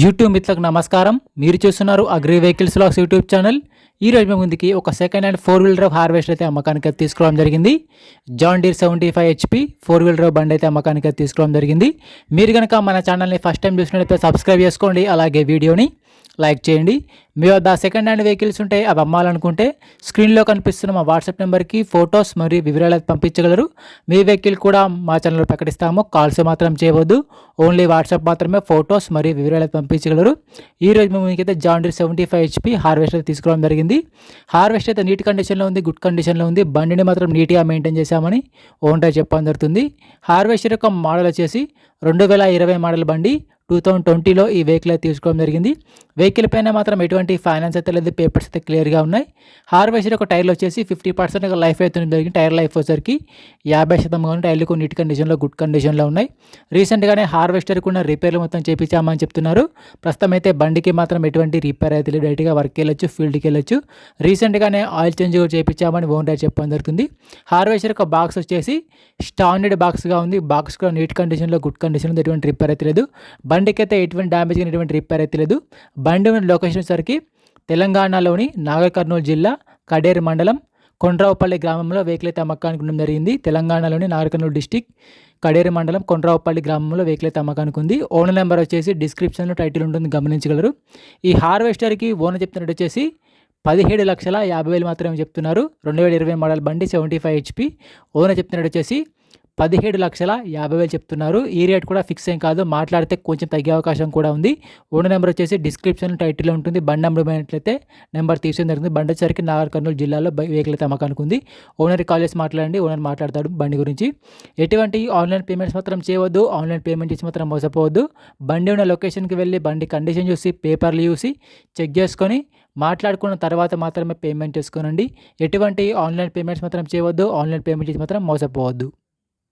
YouTube మిత్రులకు నమస్కారం. మీరు చూస్తున్నారు agri vehicles lakhs YouTube channel. ఈ రోజు మీ ముందుకి ఒక second hand four wheeler drive harvester అయితే అమ్మకానికి అయితే తీసుకోవడం జరిగింది. John Deere seventy five HP four wheeler drive బండి అయితే అమ్మకానికి అయితే తీసుకోవడం జరిగింది. మీరు కనుక మన ఛానల్ని ఫస్ట్ టైం చూసినట్లయితే సబ్స్క్రైబ్ చేసుకోండి. అలాగే వీడియోని లైక్ చేయండి. మీ వద్ద సెకండ్ హ్యాండ్ వెహికల్స్ ఉంటే అవి అమ్మాలనుకుంటే స్క్రీన్లో కనిపిస్తున్న మా వాట్సాప్ నెంబర్కి ఫొటోస్ మరియు వివరాలు పంపించగలరు. మీ వెహికల్ కూడా మా ఛానల్లో ప్రకటిస్తాము. కాల్స్ మాత్రం చేయవద్దు. ఓన్లీ వాట్సాప్ మాత్రమే ఫొటోస్ మరియు వివరాలు పంపించగలరు. ఈ మేము మీకైతే John Deere seventy five HP harvester తీసుకోవడం జరిగింది. హార్వెస్టర్ అయితే నీట్ కండిషన్లో ఉంది గుడ్ కండిషన్లో ఉంది. బండిని మాత్రం నీట్గా మెయింటైన్ చేశామని ఓనర్ చెప్పడం జరుగుతుంది. హార్వెస్టర్ యొక్క మోడల్ వచ్చేసి రెండు వేల ఇరవై మోడల్ బండి టూ థౌజండ్ ట్వంటీలో ఈ వెహికల్ అయితే తీసుకోవడం జరిగింది. వెహికల్ పైన మాత్రం ఎటువంటి ఫైనాన్స్ అయితే లేదు పేపర్స్ అయితే క్లియర్గా ఉన్నాయి. హార్వెస్టర్ ఒక టైర్లు వచ్చేసి ఫిఫ్టీ పర్సెంట్ లైఫ్ అయితే జరిగింది. టైర్ లైఫ్ వచ్చేసరికి యాభై శాతం కానీ టైర్లు కొన్ని నీట్ కండిషన్లో గుడ్ కండిషన్లో ఉన్నాయి. రీసెంట్గానే హార్వెస్టర్కి ఉన్న రిపేర్లు మొత్తం చేపించామని చెప్తున్నారు. ప్రస్తుతం అయితే బండికి మాత్రం ఎటువంటి రిపేర్ అయితే లేదు. డైరెక్ట్గా వర్క్ వెళ్ళొచ్చు ఫీల్డ్కి వెళ్ళొచ్చు. రీసెంట్గానే ఆయిల్ చేంజ్ కూడా చేయించామని ఓనర్ చెప్పడం జరుగుతుంది. హార్వెస్టర్ ఒక బాక్స్ వచ్చేసి స్టాండర్డ్ బాక్స్గా ఉంది. బాక్స్ కూడా నీట్ కండిషన్లో గుడ్ కండిషన్లో ఎటువంటి రిపేర్ అయితే లేదు. బండికి అయితే ఎటువంటి డ్యామేజ్ కానీ ఎటువంటి రిపేర్ అయితే లేదు. బండి ఉన్న లొకేషన్ వచ్చేసరికి తెలంగాణలోని నాగర్ కర్నూలు జిల్లా కడేరు మండలం కొండ్రావుపల్లి గ్రామంలో వెహికల్ అమ్మకానికి ఉండడం జరిగింది. తెలంగాణలోని నాగర్కర్నూలు డిస్టిక్ కడేరు మండలం కొండ్రావుపల్లి గ్రామంలో వెహికల్ అమ్మకానికి ఉంది. ఓనర్ నెంబర్ వచ్చేసి డిస్క్రిప్షన్లో టైటిల్ ఉంటుంది గమనించగలరు. ఈ హార్వెస్టర్కి ఓనర్ చెప్తున్నట్టు వచ్చేసి పదిహేడు లక్షల యాభై వేలు మాత్రమే చెప్తున్నారు. రెండు వేల ఇరవై మోడల్ బండి సెవెంటీ ఫైవ్ హెచ్పి ఓనర్ చెప్తున్నట్టు వచ్చేసి పదిహేడు లక్షల యాభై వేలు చెప్తున్నారు. ఈ రేట్ కూడా ఫిక్స్ ఏం కాదు. మాట్లాడితే కొంచెం తగ్గే అవకాశం కూడా ఉంది. ఓనర్ నెంబర్ వచ్చేసి డిస్క్రిప్షన్ టైటిల్లో ఉంటుంది. బండి నెంబర్ పోయినట్లయితే నెంబర్ తీసుకుని జరిగింది బండి వచ్చరికి నాగర్ కర్నూలు జిల్లాలో బై- వెహికల్ అయితే అమ్మకానికి ఉంది. ఓనర్కి కాల్ చేసి మాట్లాడండి. ఓనర్ మాట్లాడతాడు బండి గురించి. ఎటువంటి ఆన్లైన్ పేమెంట్స్ మాత్రం చేయవద్దు. ఆన్లైన్ పేమెంట్ చేసి మాత్రం మోసపోవద్దు. బండి ఉన్న లొకేషన్కి వెళ్ళి బండి కండిషన్ చూసి పేపర్లు చూసి చెక్ చేసుకొని మాట్లాడుకున్న తర్వాత మాత్రమే పేమెంట్ చేసుకోనండి. ఎటువంటి ఆన్లైన్ పేమెంట్స్ మాత్రం చేయవద్దు. ఆన్లైన్ పేమెంట్ చేసి మాత్రం మోసపోవద్దు.